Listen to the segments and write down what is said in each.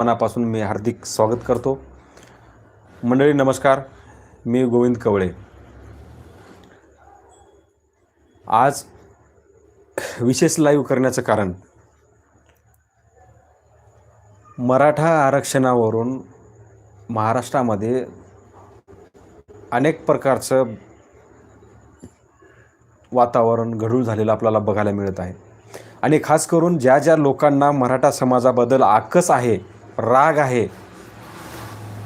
मनापासून मी हार्दिक स्वागत करतो. मंडळी नमस्कार. मी गोविंद कवळे. आज विशेष लाईव्ह करण्याचं कारण मराठा आरक्षणावरून महाराष्ट्रामध्ये अनेक प्रकारचं वातावरण घडून झालेलं आपल्याला बघायला मिळत आहे. आणि खास करून ज्या ज्या लोकांना मराठा समाजाबद्दल आकस आहे राग आहे.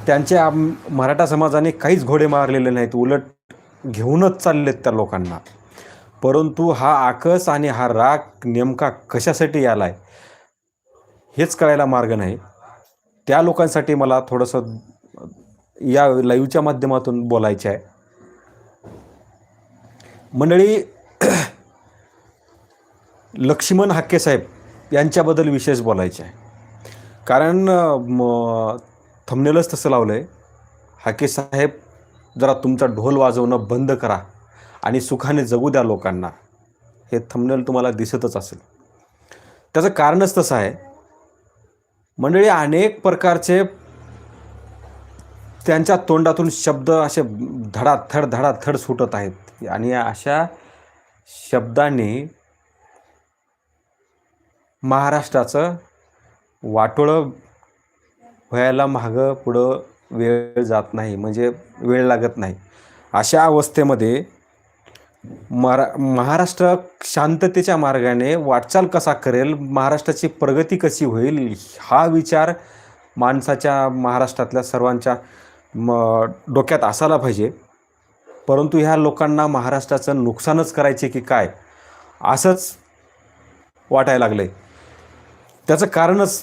त्यांच्या आम- मराठा समाजाने काहीच घोडे मारलेले नाहीत उलट घेऊनच चाललेत त्या लोकांना. परंतु हा आकस आणि हा राग नेमका कशासाठी आला आहे हेच कळायला मार्ग नाही. त्या लोकांसाठी मला थोडंसं या लाईव्हच्या माध्यमातून बोलायचं आहे. मंडळी लक्ष्मण हाके साहेब यांच्याबद्दल विशेष बोलायचे आहे. कारण म थंबनेलच तसं लावलं आहे हाके साहेब जरा तुमचा ढोल वाजवणं बंद करा आणि सुखाने जगू द्या लोकांना. हे थंबनेल तुम्हाला दिसतच असेल. त्याचं कारणच तसं आहे. मंडळी अनेक प्रकारचे त्यांच्या तोंडातून शब्द असे धडाथड धडाथड सुटत आहेत. आणि अशा शब्दांनी महाराष्ट्राचं वाटोळं व्हायला मागं पुढं वेळ जात नाही म्हणजे वेळ लागत नाही. अशा अवस्थेमध्ये मरा महाराष्ट्र शांततेच्या मार्गाने वाटचाल कसा करेल महाराष्ट्राची प्रगती कशी होईल हा विचार माणसाच्या महाराष्ट्रातल्या सर्वांच्या म डोक्यात असायला पाहिजे. परंतु ह्या लोकांना महाराष्ट्राचं नुकसानच करायचे की काय असंच वाटायला लागलं आहे त्याचं कारणच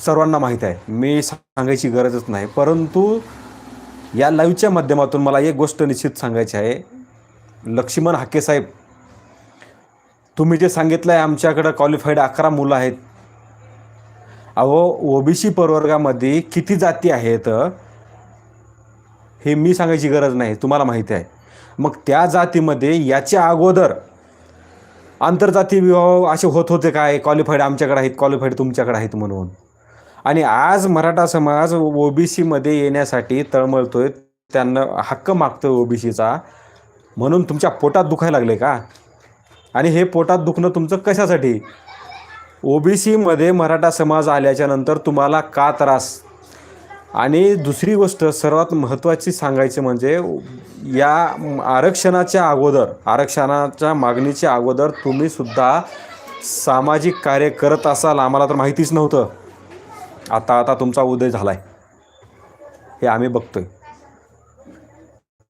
सर्वांना माहीत आहे. मी सांगायची गरजच नाही. परंतु या लाईव्हच्या माध्यमातून मला एक गोष्ट निश्चित सांगायची आहे. लक्ष्मण हाकेसाहेब तुम्ही जे सांगितलं आहे आमच्याकडं क्वालिफाईड अकरा मुलं आहेत. अहो ओबीसी प्रवर्गामध्ये किती जाती आहेत? हे मी सांगायची गरज नाही. तुम्हाला माहिती आहे. मग त्या जातीमध्ये याच्या अगोदर आंतरजातीय विवाह असे होत होते काय? क्वालिफाईड आमच्याकडे आहेत क्वालिफाईड तुमच्याकडे आहेत म्हणून. आणि आज मराठा समाज ओबीसीमध्ये येण्यासाठी तळमळतोय. त्यांना हक्क मागतोय ओबीसीचा. म्हणून तुमच्या पोटात दुखायला लागले का? आणि हे पोटात दुखणं तुमचं कशासाठी? ओबीसीमध्ये मराठा समाज आल्याच्यानंतर तुम्हाला का त्रास? आणि दुसरी गोष्ट सर्वात महत्त्वाची सांगायची म्हणजे या आरक्षणाच्या अगोदर आरक्षणाच्या मागणीच्या अगोदर तुम्हीसुद्धा सामाजिक कार्य करत असाल आम्हाला तर माहितीच नव्हतं. आता आता तुमचा उदय झाला आहे हे आम्ही बघतोय.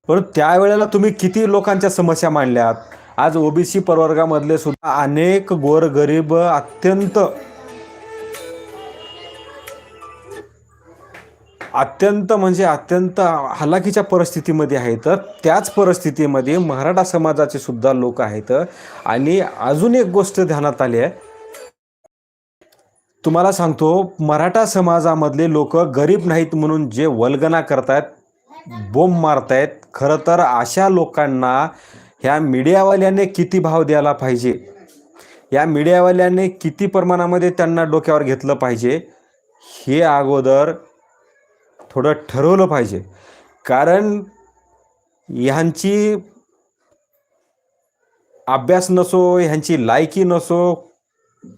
पण त्यावेळेला तुम्ही किती लोकांच्या समस्या मांडल्यात? आज ओबीसी प्रवर्गामधले सुद्धा अनेक गोरगरीब अत्यंत अत्यंत म्हणजे अत्यंत हलाखीच्या परिस्थितीमध्ये आहेत. त्याच परिस्थितीमध्ये मराठा समाजाचे सुद्धा लोक आहेत. आणि अजून एक गोष्ट ध्यानात आली आहे. तुम्हाला सांगतो मराठा समाजामधले लोक गरीब नाहीत म्हणून जे वल्गना करतायत बोंब मारतायत खरं तर अशा लोकांना ह्या मीडियावाल्याने किती भाव द्यायला पाहिजे? या मीडियावाल्याने किती प्रमाणामध्ये त्यांना डोक्यावर घेतलं पाहिजे? हे अगोदर थोडं ठरवलं पाहिजे. कारण ह्यांची अभ्यास नसो ह्यांची लायकी नसो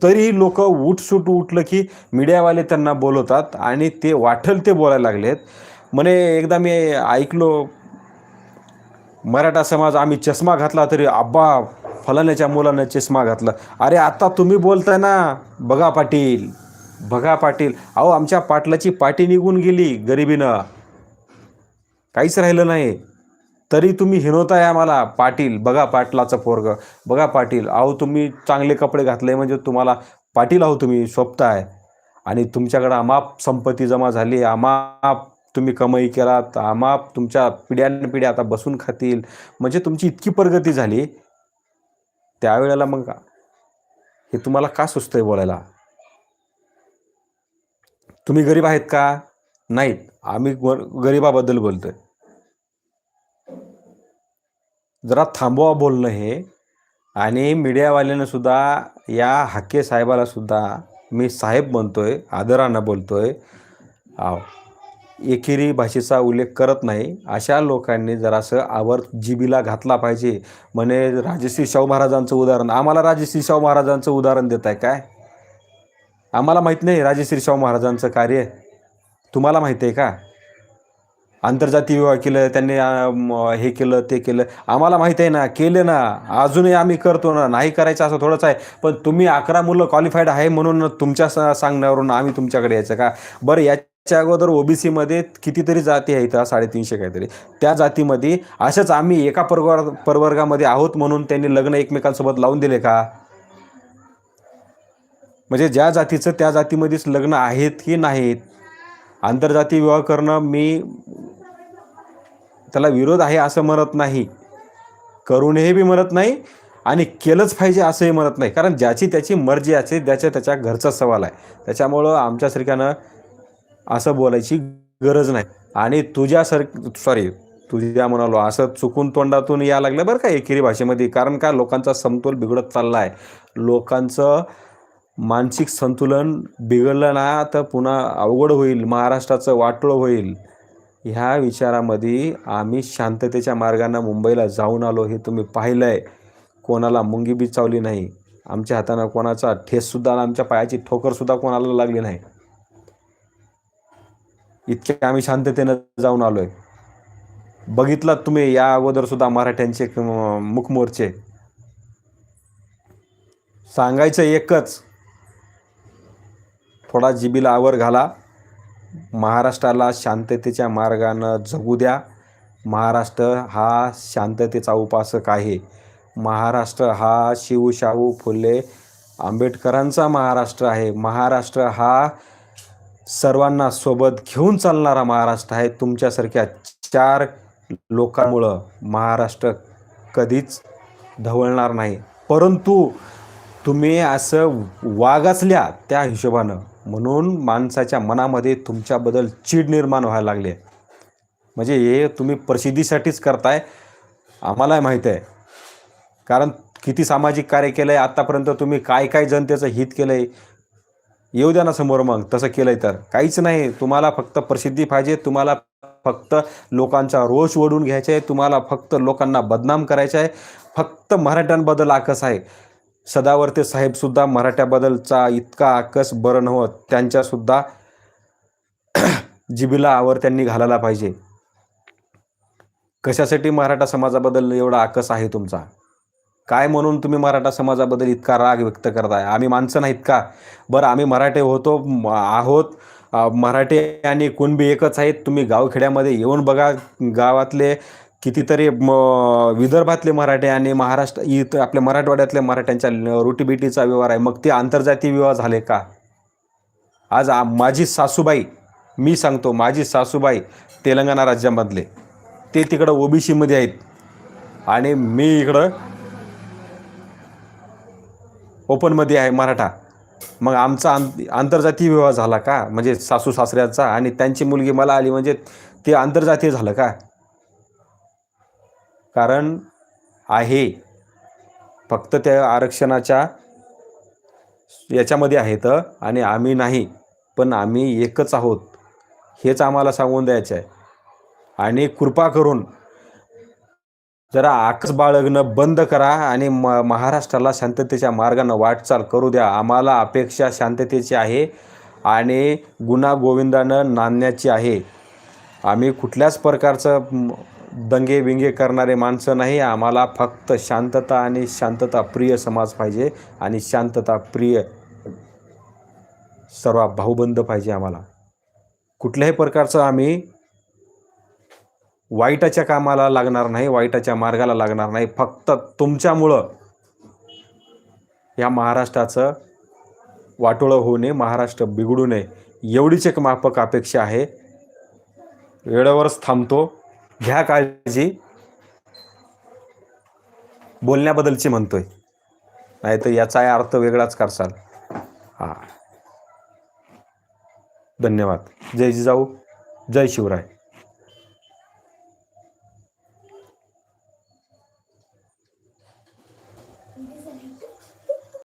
तरी लोक उठसूट उठलं की मीडियावाले त्यांना बोलवतात आणि ते वाटल ते बोलायला लागलेत. म्हणे एकदा मी ऐकलो मराठा समाज आम्ही चष्मा घातला तरी आब्बा फलाण्याच्या मुलानं चष्मा घातला. अरे आता तुम्ही बोलताय ना बघा पाटील बघा पाटील. अहो आमच्या पाटलाची पाटी निघून गेली गरिबीनं. काहीच राहिलं नाही. तरी तुम्ही हिनवताय आम्हाला पाटील बघा पाटलाचं पोरग. बघा पाटील अहो तुम्ही चांगले कपडे घातले म्हणजे तुम्हाला पाटील आहो तुम्ही शोभताय आणि तुमच्याकडं अमाप संपत्ती जमा झाली अमाप तुम्ही कमाई केलात अमाप तुमच्या पिढ्यानपिढ्या आता बसून खातील. म्हणजे तुमची इतकी प्रगती झाली. त्यावेळेला मग हे तुम्हाला का सुचतंय बोलायला? तुम्ही गरीब आहेत का? नाहीत. आम्ही ग गरिबाबद्दल बोलतोय. जरा थांबवा बोलणं हे. आणि मीडियावाल्यानं सुद्धा या हाके साहेबाला सुद्धा मी साहेब म्हणतो आहे आदरानं बोलतो आहे एकेरी भाषेचा उल्लेख करत नाही. अशा लोकांनी जरासं आवर जीबीला घातला पाहिजे. म्हणे राजश्री शाहू महाराजांचं उदाहरण. आम्हाला राजश्री शाहू महाराजांचं उदाहरण देत आहे काय? आम्हाला माहीत नाही राजश्री शाहू महाराजांचं कार्य. तुम्हाला माहीत आहे का? आंतरजातीय विवाह केलं त्यांनी हे केलं ते केलं. आम्हाला माहीत आहे ना केले ना. अजूनही आम्ही करतो ना. नाही करायचं असं थोडंच आहे. पण तुम्ही अकरा मुलं क्वालिफाईड आहे म्हणून तुमच्या स- सांगण्यावरून आम्ही तुमच्याकडे यायचं का? बरं याच्या अगोदर ओबीसीमध्ये कितीतरी जाती आहेत साडेतीनशे काहीतरी. त्या जातीमध्ये अशाच आम्ही एका परवर प्रवर्गामध्ये आहोत म्हणून त्यांनी लग्न एकमेकांसोबत लावून दिले का? म्हणजे ज्या जातीचं त्या जातीमध्येच लग्न आहेत की नाहीत? आंतरजातीय विवाह करणं मी त्याला विरोध आहे असं म्हणत नाही. करू नये बी म्हणत नाही आणि केलंच पाहिजे असंही म्हणत नाही. कारण ज्याची त्याची मर्जी असते त्याच्या त्याच्या घरचा सवाल आहे. त्याच्यामुळं आमच्यासारख्यानं असं बोलायची गरज नाही. आणि तुझ्यासार सॉरी तुझ्या म्हणालो असं चुकून तोंडातून या लागलं बरं का एकेरी भाषेमध्ये. कारण का लोकांचा समतोल बिघडत चालला आहे लोकांचं मानसिक संतुलन बिघडलं ना तर पुन्हा अवघड होईल. महाराष्ट्राचं वाटोळं होईल. ह्या विचारामध्ये आम्ही शांततेच्या मार्गानं मुंबईला जाऊन आलो हे तुम्ही पाहिलं आहे कोणाला मुंगी बिचावली नाही. आमच्या हातानं कोणाचा ठेससुद्धा आमच्या पायाची ठोकरसुद्धा कोणाला लागली नाही. इतके आम्ही शांततेनं जाऊन आलो आहे बघितलात तुम्ही या अगोदर सुद्धा मराठ्यांचे मुखमोर्चे सांगायचं एकच थोडा जिबीला आवर घाला. महाराष्ट्राला शांततेच्या मार्गानं जगू द्या. महाराष्ट्र हा शांततेचा उपासक आहे. महाराष्ट्र हा शिवशाहू फुले आंबेडकरांचा महाराष्ट्र आहे. महाराष्ट्र हा सर्वांना सोबत घेऊन चालणारा महाराष्ट्र आहे. तुमच्यासारख्या चार लोकांमुळं महाराष्ट्र कधीच ढवळणार नाही. परंतु तुम्ही असं वागाचल्या त्या हिशोबानं. म्हणून माणसाच्या मनामध्ये तुमच्याबद्दल चीड निर्माण व्हायला लागली आहे. म्हणजे हे तुम्ही प्रसिद्धीसाठीच करताय आम्हालाही माहीत आहे. कारण किती सामाजिक कार्य केलं आहे आत्तापर्यंत तुम्ही काय काय जनतेचं हित केलं आहे येऊ द्या ना समोर मग तसं केलं आहे तर. काहीच नाही तुम्हाला फक्त प्रसिद्धी पाहिजे तुम्हाला फक्त लोकांचा रोष ओढून घ्यायचा आहे तुम्हाला फक्त लोकांना बदनाम करायचं आहे. फक्त मराठ्यांबद्दल आकस आहे. सदावर्ते साहेबसुद्धा मराठ्याबद्दलचा इतका आकस बरं नव्हत. त्यांच्यासुद्धा जिबीला आवर त्यांनी घालायला पाहिजे. कशासाठी मराठा समाजाबद्दल एवढा आकस आहे तुमचा? काय म्हणून तुम्ही मराठा समाजाबद्दल इतका राग व्यक्त करताय? आम्ही माणसं नाहीत का? बरं आम्ही मराठे होतो आहोत. मराठे आणि कुणबी एकच आहेत. तुम्ही गावखेड्यामध्ये येऊन बघा गावातले कितीतरी म, विदर्भातले मराठे आणि महाराष्ट्र इथं आपल्या मराठवाड्यातल्या मराठ्यांच्या रोटीबिटीचा व्यवहार आहे. मग ते आंतरजातीय विवाह झाले का? आज माझी सासूबाई मी सांगतो माझी सासूबाई तेलंगणा राज्यामधले. ते तिकडं ओबीसीमध्ये आहेत. आणि मी इकडं ओपनमध्ये आहे मराठा. मग आमचा आंत आंतरजातीय विवाह झाला का? म्हणजे सासू सासऱ्याचा आणि त्यांची मुलगी मला आली. म्हणजे ते आंतरजातीय झालं का? कारण आहे. फक्त त्या आरक्षणाच्या याच्यामध्ये आहेत आणि आम्ही नाही पण आम्ही एकच आहोत हेच आम्हाला सांगून द्यायचं आहे आणि कृपा करून जरा आकस बाळगणं बंद करा आणि म महाराष्ट्राला शांततेच्या मार्गानं वाटचाल करू द्या. आम्हाला अपेक्षा शांततेची आहे आणि गुन्हा गोविंदानं नांदण्याची आहे. आम्ही कुठल्याच प्रकारचं दंगे विंगे करणारे माणसं नाही. आम्हाला फक्त शांतता आणि शांतता प्रिय समाज पाहिजे आणि शांतता प्रिय सर्व भाऊबंद पाहिजे आम्हाला. कुठल्याही प्रकारचं आम्ही वाईटाच्या कामाला लागणार नाही वाईटाच्या मार्गाला लागणार नाही. फक्त तुमच्यामुळं या महाराष्ट्राचं वाटोळं होऊ नये महाराष्ट्र बिघडू नये. एवढीच एक माफक अपेक्षा आहे. वेळेवरच थांबतो. घ्या काळजी. बोलण्याबद्दलची म्हणतोय. नाही तर याचा अर्थ वेगळाच करसाल. हां. धन्यवाद. जय जिजाऊ जय शिवराय.